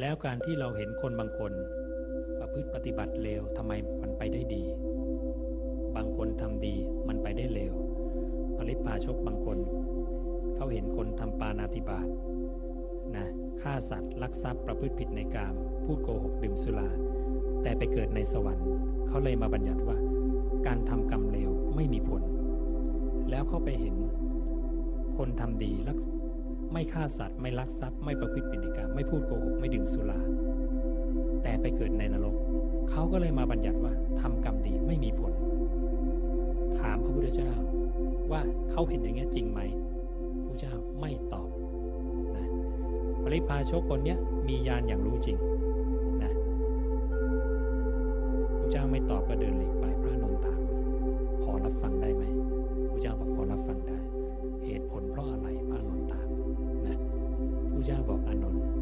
แล้วการที่เราเห็นคนบางคน ประพฤติปฏิบัติเลวทำไมมันไปได้ดี บางคนทำดีมันไปได้เลวปริพาชกบางคน เขาเห็นคนทำปานาติบาตนะฆ่าสัตว์ลักทรัพย์ประพฤติผิดในกาม พูดโกหกดื่มสุรา แต่ไปเกิดในสวรรค์ เขาเลยมาบัญญัติว่า การทำกรรมเลวไม่มีผล แล้วเขาไปเห็น คนทำดีลัก ไม่ฆ่าสัตว์ ไม่ลักทรัพย์ ไม่ประพฤติผิดในกามไม่พูดโกหกไม่ดื่มสุรา แต่ไปเกิดในนรก เขาก็เลยมาบัญญัติว่าทำกรรมดีไม่มีผล ถามพระพุทธเจ้าว่าเขาเห็นอย่างนี้จริงไหมพระเจ้าไม่ตอบนะปริพาชกคนนี้มีญาณอย่างรู้จริงนะพระเจ้าไม่ตอบก็เดินหลีกไปพระ เจ้าบอกอานนท์